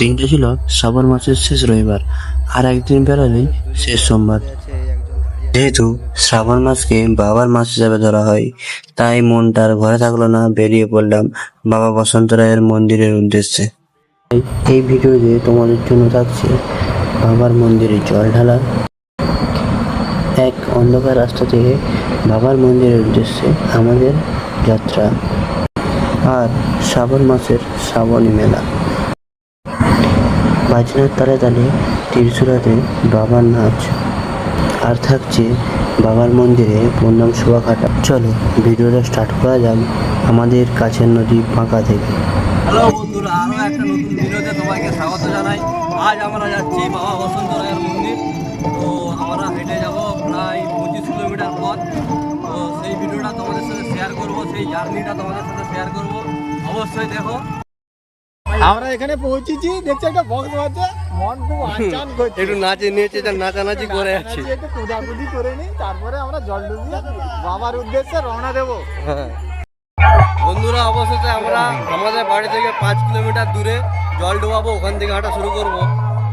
দিনটা ছিল, শ্রাবণ মাসের শেষ রবিবার, আর একদিন বেড়ালেই শেষ সোমবার। যেহেতু শ্রাবণ মাসকে বাবার মাস হিসাবে ধরা হয়, তাই মনটা আর ঘরে থাকল না, বেরিয়ে পড়লাম বাবা বসন্ত রায়ের মন্দিরের উদ্দেশ্যে। এই ভিডিওতে তোমাদের জন্য থাকছে বাবার মন্দিরে জল ঢালা। এক অন্ধকার রাস্তা থেকে বাবার মন্দিরের উদ্দেশ্যে আমাদের যাত্রা। আর শ্রাবণ মাসের শ্রাবণী মেলা। বাজনার তালে তালে ত্রিশুরাতে বাবার নাচ। আর থাকছে বাবার মন্দিরে প্রণাম শোভা খাটা চলো, ভিডিওটা স্টার্ট করা যাক আমাদের কাছের নদী ফাঁকা থেকে। হ্যালো বন্ধুরা আরও একটা নতুন ভিডিওতে তোমাকে স্বাগত জানাই। আজ আমরা যাচ্ছি বাবা বসন্ত রায়ের মন্দির। তো আমরা হেঁটে যাব প্রায় পঁচিশ কিলোমিটার পথ। তো সেই ভিডিওটা তোমাদের সাথে শেয়ার করব, সেই জার্নিটা তোমাদের সাথে শেয়ার করব। অবশ্যই দেখো। আমরা এখানে পৌঁছেছি দেখছি একটা বক্স বাজছে মন খুব আনচান করছে। একটু নাচে নিয়েছে যা নাচানাচি করে নাচানাচি একটু কুদাকুদি করে নিই তারপরে আমরা জল ডুবিয়ে বাবার উদ্দেশ্যে রওনা দেবো। হ্যাঁ। বন্ধুরা অবশেষে আমরা আমাদের বাড়ি থেকে পাঁচ কিলোমিটার দূরে জল ডোবাবো ওখান থেকে হাঁটা শুরু করব।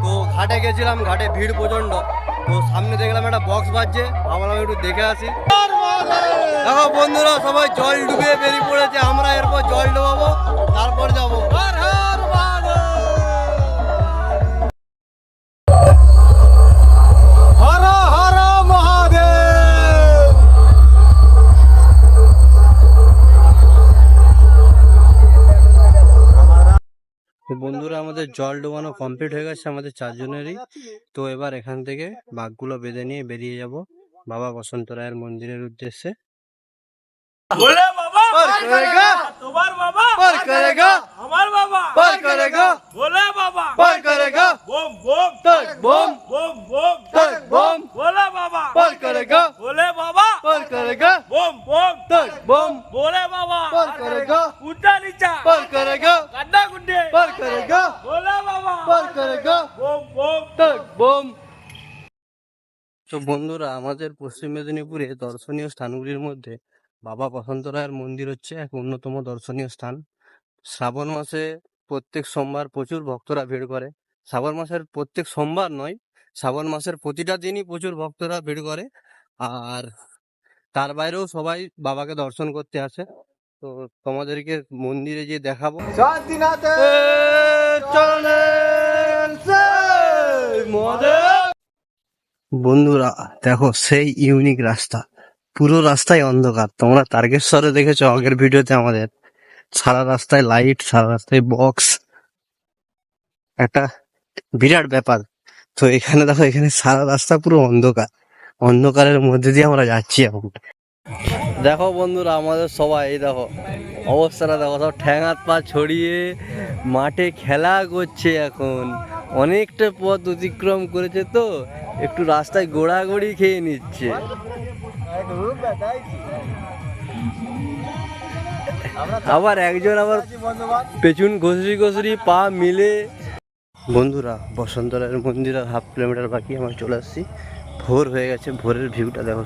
তো ঘাটে গেছিলাম ঘাটে ভিড় প্রচণ্ড। তো সামনে দেখলাম একটা বক্স বাজছে ভাবলাম একটু দেখে আসি। দেখো বন্ধুরা সবাই জল ডুবিয়ে বেরিয়ে পড়েছে আমরা এরপর জল ডোবাবো তারপর যাব। আমাদের জল ডোবানো কমপ্লিট হয়ে গেছে আমাদের চারজনেরই। তো এবার এখান থেকে বাঘগুলো বেঁধে নিয়ে বেরিয়ে যাব। বাবা বসন্ত রায়ের মন্দিরের উদ্দেশ্যে। पर करेगा तुम्हार बाबा पर करेगा हमार बाबा पर करेगा बोले बाबा पर करेगा बोम बोम तक बम बोम बोम तक बम बोले बाबा पर करेगा बोले बाबा पर करेगा बोम बोम तक बम बोले बाबा पर करेगा ऊंचा नीचा पर करेगा गड्ढा गुड्डे पर करेगा बोले बाबा पर करेगा बोम बोम तक बम তো বন্ধুরা আমাদের পশ্চিম মেদিনীপুরে দর্শনীয় স্থানগুলির মধ্যে বাবা বসন্ত রায়ের মন্দির হচ্ছে এক অন্যতম দর্শনীয় স্থান। শ্রাবণ মাসে প্রত্যেক সোমবার প্রচুর ভক্তরা ভিড় করে। শ্রাবণ মাসের প্রত্যেক সোমবার নয় শ্রাবণ মাসের প্রতিটা দিনই প্রচুর ভক্তরা ভিড় করে। আর তার বাইরেও সবাই বাবাকে দর্শন করতে আসে। তো তোমাদেরকে মন্দিরে গিয়ে দেখাবো। বন্ধুরা দেখো সেই ইউনিক রাস্তা। পুরো রাস্তায় অন্ধকার। তোমরা তারকেশ্বরে দেখেছ আগের ভিডিওতে আমাদের। সারা রাস্তায় লাইট সারা রাস্তায় বক্স একটা বিরাট ব্যাপার। তো এখানে দেখো, এখানে সারা রাস্তা পুরো অন্ধকার। অন্ধকারের মধ্যে দিয়ে আমরা যাচ্ছি এখন। দেখো বন্ধুরা, আমাদের সবাই, এই দেখো, অবস্থাটা দেখো, সব ঠ্যাং হাত পা ছড়িয়ে মাঠে খেলা করছে এখন। অনেকটা পথ অতিক্রম করেছে তো, একটু রাস্তায় গোড়াগড়ি খেয়ে নিচ্ছে। আবার একজন আবার পেছন ঘষরি ঘষরি পা মিলে। বন্ধুরা বসন্ত রায়ের মন্দির আর হাফ কিলোমিটার বাকি, আমরা চলে আসছি। ভোর হয়ে গেছে, ভোরের ভিউটা দেখো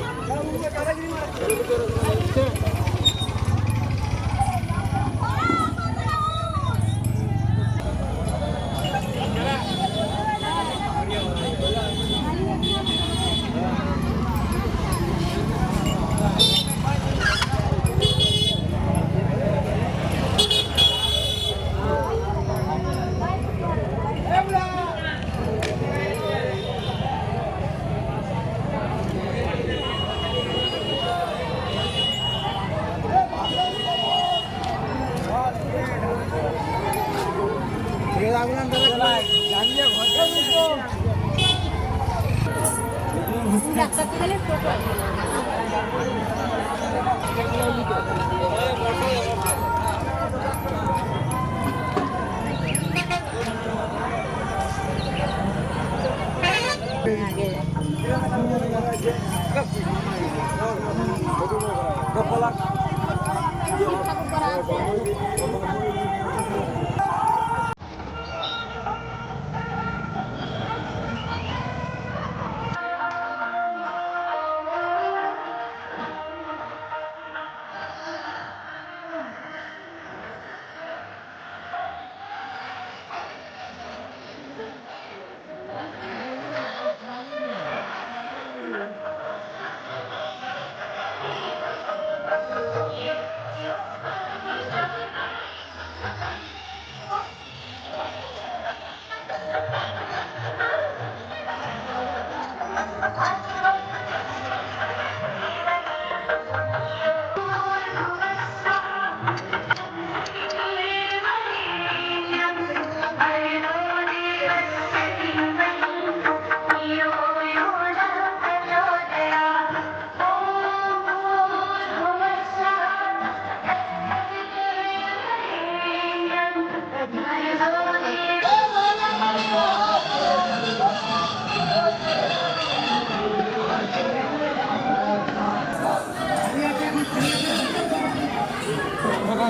¡Vamos a ver! Thank you.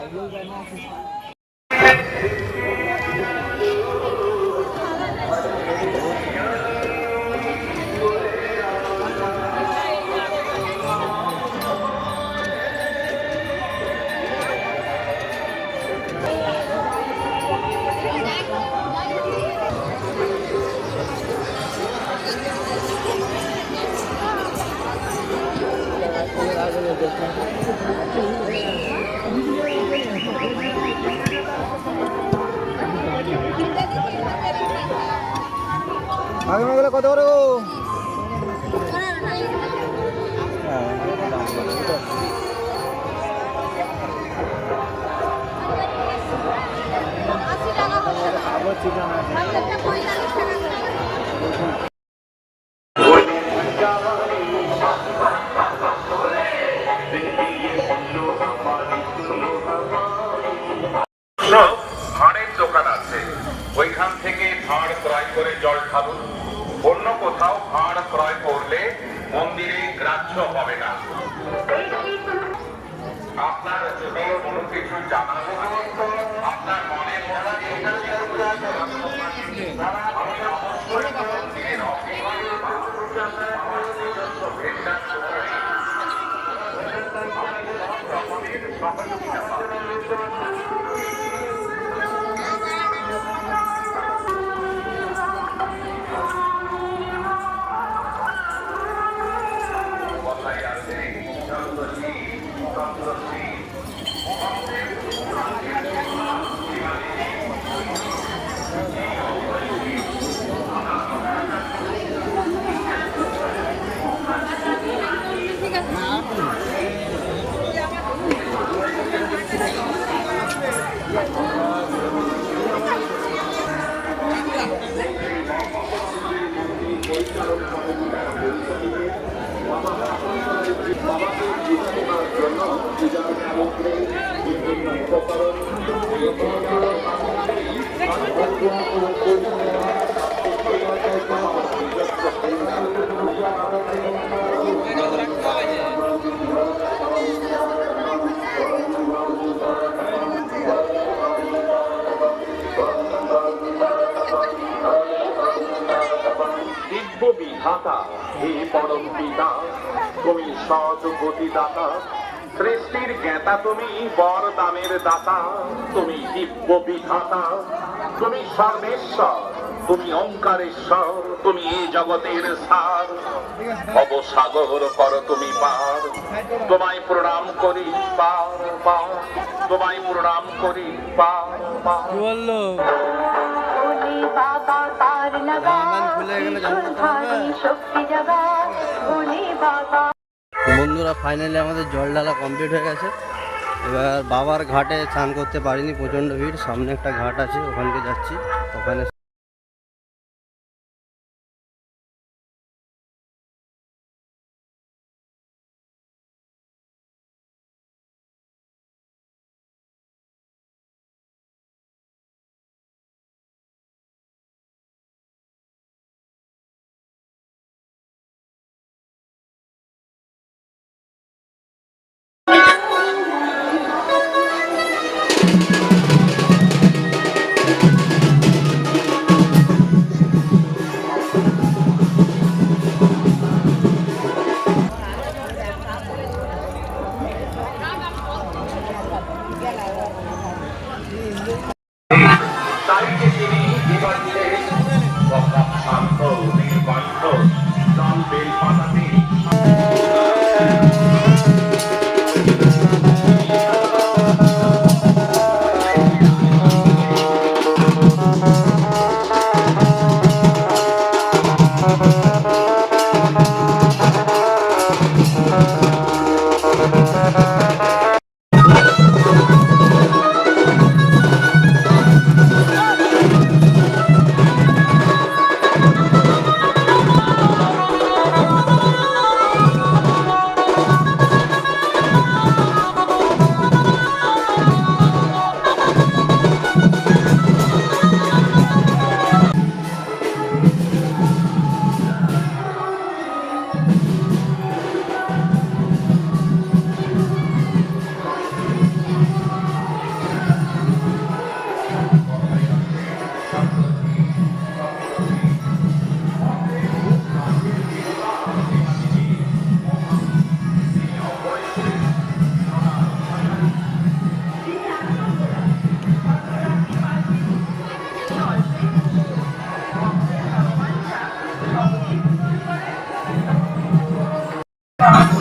হেঁটে হেঁটে যাচ্ছে হবে না। আপনার যদি কোনো কিছু জানার আপনার মনে মনে আমি বিধাতা, হে পরম পিতা, তুমি সৎ গতিদাতা সৃষ্টির জ্ঞাতা তুমি, বরদানের দাতা, তুমি দিব্য বিধাতা, তুমি সর্বেশ্বর, তুমি ওঙ্কারেশ্বর তুমি এই জগতের সার। অবসাগর কর তুমি পার, তোমায় প্রণাম করি পার পার, তোমায় প্রণাম করি পার পার। বন্ধুরা ফাইনালি আমাদের জল ঢালা কমপ্লিট হয়ে গেছে। এবার বাবার ঘাটে স্নান করতে পারিনি, প্রচণ্ড ভিড়, সামনে একটা ঘাট আছে, ওখানকে যাচ্ছি, ওখানে Thank.